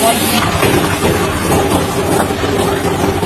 Thank you.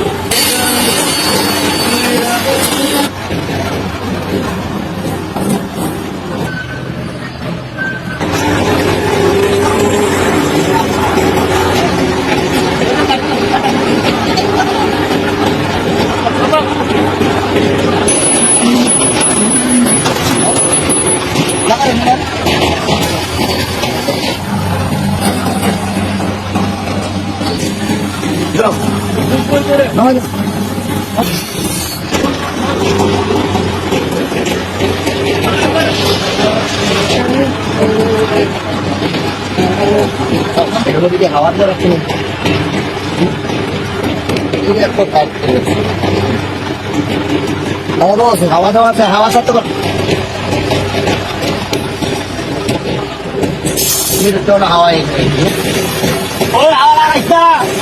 এগুলো দিকে হাওয়া দিয়ে রাখছে না একটা হাওয়া দাওয়া আছে, হাওয়া দাওয়া আছে, হাওয়া না হাওয়া